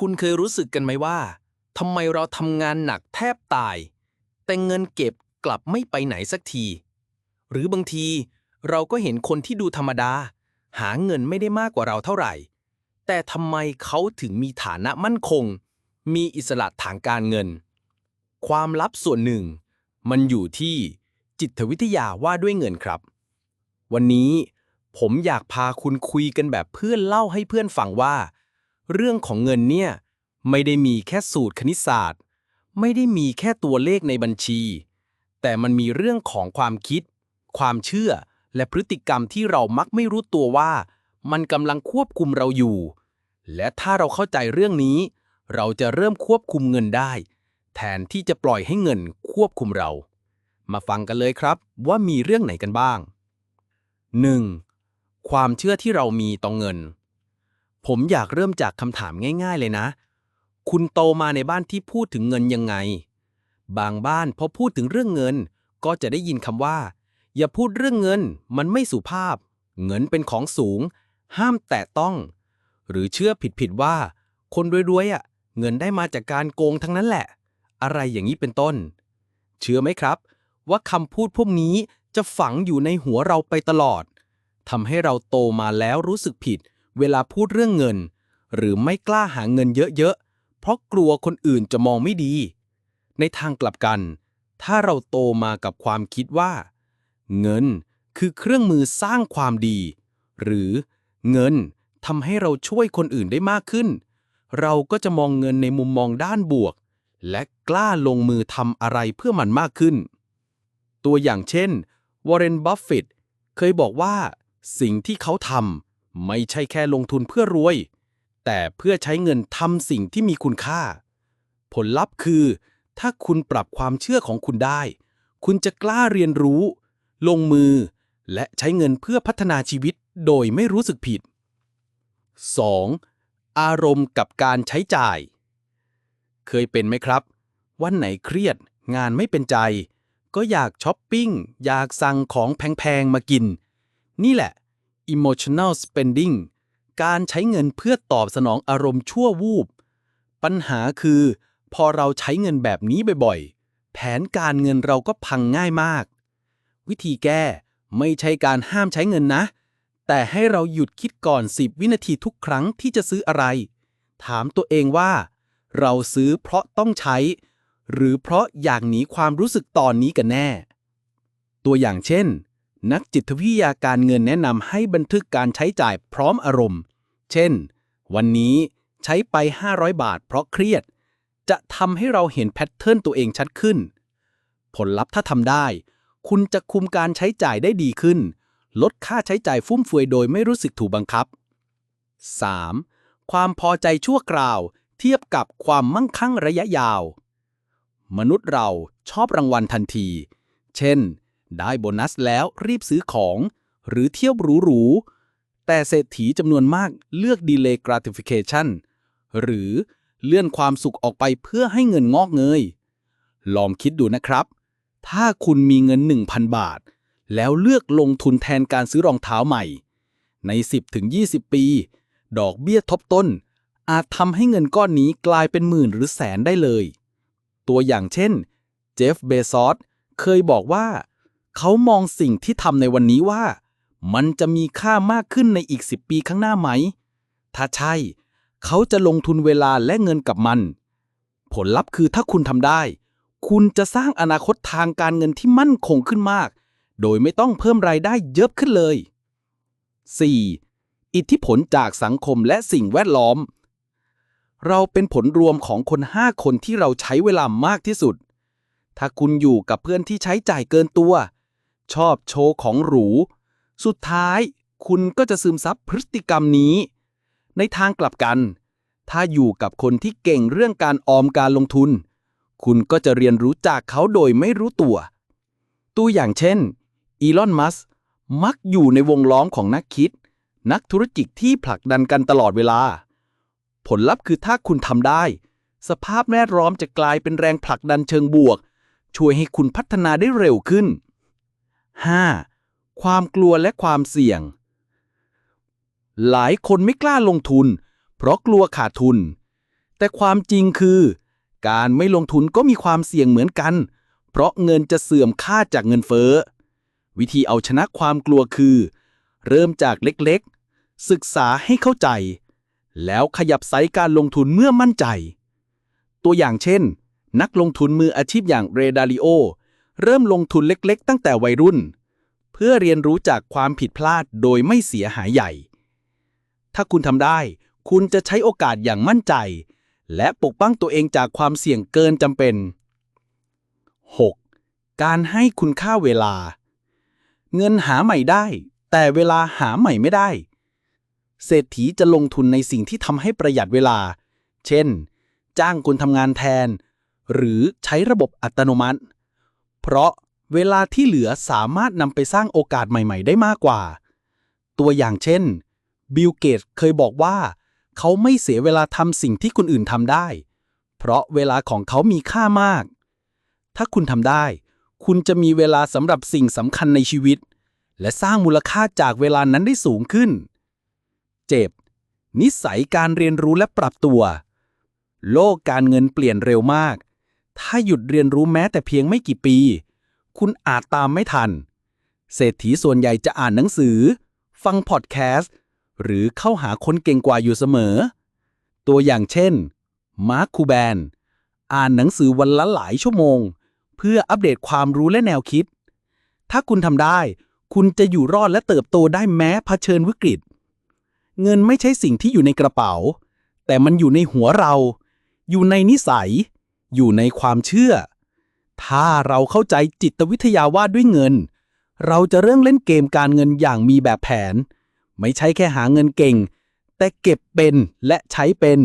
คุณเคยรู้สึกกันไหมว่าทำไมเราทำงานหนักแทบตาย แต่เงินเก็บกลับไม่ไปไหนสักที หรือบางทีเราก็เห็นคนที่ดูธรรมดา หาเงินไม่ได้มากกว่าเราเท่าไหร่ แต่ทำไมเขาถึงมีฐานะมั่นคง มีอิสระทางการเงิน ความลับส่วนหนึ่ง มันอยู่ที่จิตวิทยาว่าด้วยเงินครับ วันนี้ผมอยากพาคุณคุยกันแบบเพื่อนเล่าให้เพื่อนฟังว่า เรื่องของเงินเนี่ยไม่ได้มีแค่สูตรคณิตศาสตร์ ไม่ได้มีแค่ตัวเลขในบัญชี แต่มันมีเรื่องของความคิด ความเชื่อ และพฤติกรรมที่เรามักไม่รู้ตัวว่า มันกำลังควบคุมเราอยู่ และถ้าเราเข้าใจเรื่องนี้ เราจะเริ่มควบคุมเงินได้ แทนที่จะปล่อยให้เงินควบคุมเรา มาฟังกันเลยครับว่ามีเรื่องไหนกันบ้าง 1. ความเชื่อที่เรามีต่อเงิน ผมอยากเริ่มจากคำถามง่าย ๆ เลยนะ คุณโตมาในบ้านที่พูดถึงเงินยังไง บางบ้านพอพูดถึงเรื่องเงิน ก็จะได้ยินคำว่า อย่าพูดเรื่องเงิน มันไม่สุภาพ เงินเป็นของสูง ห้ามแตะต้อง หรือเชื่อผิดๆว่า คนรวยๆอะ เงินได้มาจากการโกงทั้งนั้นแหละ อะไรอย่างนี้เป็นต้น เชื่อไหมครับ ว่าคำพูดพวกนี้จะฝังอยู่ในหัวเราไปตลอดทำให้เราโตมาแล้วรู้สึกผิด เวลาพูดเรื่องเงิน หรือไม่กล้าหาเงินเยอะๆ เพราะกลัวคนอื่นจะมองไม่ดี ในทางกลับกัน ถ้าเราโตมากับความคิดว่า เงินคือเครื่องมือสร้างความดี หรือเงินทำให้เราช่วยคนอื่นได้มากขึ้น เราก็จะมองเงินในมุมมองด้านบวก และกล้าลงมือทำอะไรเพื่อมันมากขึ้น ตัวอย่างเช่น วอร์เรน บัฟเฟตต์เคยบอกว่า สิ่งที่เขาทำ ไม่ใช่แค่ลงทุนเพื่อรวย แต่เพื่อใช้เงินทำสิ่งที่มีคุณค่า ผลลัพธ์คือ ถ้าคุณปรับความเชื่อของคุณได้ คุณจะกล้าเรียนรู้ ลงมือ และใช้เงินเพื่อพัฒนาชีวิตโดยไม่รู้สึกผิด 2. อารมณ์กับการใช้จ่าย เคยเป็นไหมครับ วันไหนเครียด งานไม่เป็นใจ ก็อยากช้อปปิ้ง อยากสั่งของแพงๆมากิน นี่แหละ emotional spending การใช้เงินเพื่อตอบสนองอารมณ์ชั่ววูบ ปัญหาคือ พอเราใช้เงินแบบนี้บ่อยๆ แผนการเงินเราก็พังง่ายมาก วิธีแก้ไม่ใช่การห้ามใช้เงินนะ แต่ให้เราหยุดคิดก่อน 10 วินาทีทุกครั้งที่จะซื้ออะไร ถามตัวเองว่า เราซื้อเพราะต้องใช้ หรือเพราะอยากหนีความรู้สึกตอนนี้กันแน่ ตัวอย่างเช่น นักจิตวิทยาการเงินแนะนำให้บันทึกการใช้จ่ายพร้อมอารมณ์ เช่น วันนี้ใช้ไป 500 บาทเพราะเครียด จะทำให้เราเห็นแพทเทิร์นตัวเองชัดขึ้น ผลลัพธ์ถ้าทำได้ คุณจะคุมการใช้จ่ายได้ดีขึ้น ลดค่าใช้จ่ายฟุ่มเฟือยโดยไม่รู้สึกถูกบังคับ 3. ความพอใจชั่วคราว เทียบกับความมั่งคั่งระยะยาว มนุษย์เราชอบรางวัลทันที เช่น ได้โบนัสแล้วรีบซื้อของ หรือเที่ยวหรูๆ แต่เศรษฐีจำนวนมากเลือก delay gratification หรือเลื่อนความสุขออกไปเพื่อให้เงินงอกเงย ลองคิดดูนะครับ ถ้าคุณมีเงิน 1,000 บาท แล้วเลือกลงทุนแทนการซื้อรองเท้าใหม่ ใน 10-20 ปี ดอกเบี้ยทบต้น อาจทำให้เงินก้อนนี้กลายเป็นหมื่นหรือแสนได้เลย ตัวอย่างเช่น เจฟ เบซอส เคยบอกว่า เขามองสิ่งที่ทำในวันนี้ว่า มันจะมีค่ามากขึ้นในอีก 10 ปีข้างหน้าไหม ถ้าใช่ เขาจะลงทุนเวลาและเงินกับมัน ผลลัพธ์คือถ้าคุณทำได้ คุณจะสร้างอนาคตทางการเงินที่มั่นคงขึ้นมาก โดยไม่ต้องเพิ่มรายได้เยอะขึ้นเลย 4. อิทธิพลจากสังคมและสิ่งแวดล้อม เราเป็นผลรวมของคน 5 คนที่เราใช้เวลามากที่สุด ถ้าคุณอยู่กับเพื่อนที่ใช้จ่ายเกินตัว ชอบโชว์ของหรู สุดท้ายคุณก็จะซึมซับพฤติกรรมนี้ ในทางกลับกัน ถ้าอยู่กับคนที่เก่งเรื่องการออมการลงทุน คุณก็จะเรียนรู้จากเขาโดยไม่รู้ตัว ตัวอย่างเช่น อีลอน มัสมักอยู่ในวงล้อมของนักคิด นักธุรกิจที่ผลักดันกันตลอดเวลา ผลลัพธ์คือถ้าคุณทำได้ สภาพแวดล้อมจะกลายเป็นแรงผลักดันเชิงบวก ช่วยให้คุณพัฒนาได้เร็วขึ้น 5. ความกลัวและความเสี่ยง หลายคนไม่กล้าลงทุน เพราะกลัวขาดทุน แต่ความจริงคือ การไม่ลงทุนก็มีความเสี่ยงเหมือนกัน เพราะเงินจะเสื่อมค่าจากเงินเฟ้อ วิธีเอาชนะความกลัวคือ เริ่มจากเล็กๆ ศึกษาให้เข้าใจ แล้วขยับไซส์การลงทุนเมื่อมั่นใจ ตัวอย่างเช่น นักลงทุนมืออาชีพอย่างเรดาริโอ เริ่มลงทุนเล็กๆ ตั้งแต่วัยรุ่น เพื่อเรียนรู้จากความผิดพลาดโดยไม่เสียหายใหญ่ ถ้าคุณทำได้ คุณจะใช้โอกาสอย่างมั่นใจ และปกป้องตัวเองจากความเสี่ยงเกินจำเป็น 6. การให้คุณค่าเวลา เงินหาใหม่ได้ แต่เวลาหาใหม่ไม่ได้ เศรษฐีจะลงทุนในสิ่งที่ทำให้ประหยัดเวลา เช่น จ้างคนทำงานแทน หรือใช้ระบบอัตโนมัติ เพราะเวลาที่เหลือสามารถนำไปสร้างโอกาสใหม่ ๆ ได้มากกว่า ตัวอย่างเช่น บิลเกตเคยบอกว่า เขาไม่เสียเวลาทำสิ่งที่คนอื่นทำได้ เพราะเวลาของเขามีค่ามาก ถ้าคุณทำได้ คุณจะมีเวลาสำหรับสิ่งสำคัญในชีวิต และสร้างมูลค่าจากเวลานั้นได้สูงขึ้น เจ็บ นิสัยการเรียนรู้และปรับตัว โลกการเงินเปลี่ยนเร็วมาก ถ้าหยุดเรียนรู้แม้แต่เพียงไม่กี่ปี คุณอาจตามไม่ทัน เศรษฐีส่วนใหญ่จะอ่านหนังสือ ฟังพอดแคสต์หรือเข้าหาคนเก่งกว่าอยู่เสมอ ตัวอย่างเช่น มาร์คคูแบน อ่านหนังสือวันละหลายชั่วโมง เพื่ออัปเดตความรู้และแนวคิด ถ้าคุณทำได้ คุณจะอยู่รอดและเติบโตได้แม้เผชิญวิกฤต เงินไม่ใช่สิ่งที่อยู่ในกระเป๋า แต่มันอยู่ในหัวเรา อยู่ในนิสัย อยู่ในความเชื่อ ถ้าเราเข้าใจจิตวิทยาว่าด้วยเงิน เราจะเริ่มเล่นเกมการเงินอย่างมีแบบแผน ไม่ใช่แค่หาเงินเก่ง แต่เก็บเป็นและใช้เป็น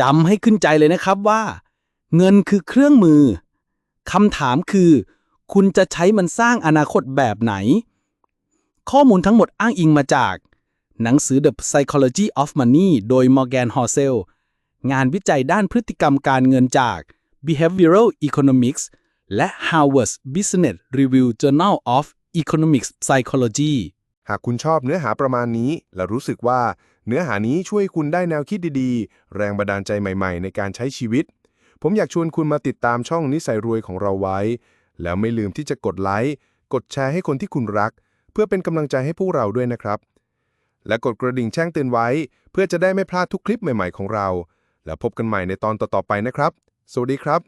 จำให้ขึ้นใจเลยนะครับว่า เงินคือเครื่องมือคำถามคือ คุณจะใช้มันสร้างอนาคตแบบไหน ข้อมูลทั้งหมดอ้างอิงมาจาก หนังสือ The Psychology of Money โดย Morgan Housel งานวิจัยด้านพฤติกรรมการเงินจาก Behavioral Economics และ Harvard Business Review Journal of Economics Psychology หากคุณชอบเนื้อหาประมาณนี้ และรู้สึกว่าเนื้อหานี้ช่วยคุณได้แนวคิดดีๆ แรงบันดาลใจใหม่ๆ ในการใช้ชีวิต ผมอยากชวนคุณมาติดตามช่องนิสัยรวยของเราไว้ แล้วไม่ลืมที่จะกดไลค์ กดแชร์ให้คนที่คุณรัก เพื่อเป็นกำลังใจให้พวกเราด้วยนะครับ และกดกระดิ่งแจ้งเตือนไว้ เพื่อจะได้ไม่พลาดทุกคลิปใหม่ๆ ของเรา แล้วพบกันใหม่ในตอนต่อๆไปนะครับ สวัสดีครับ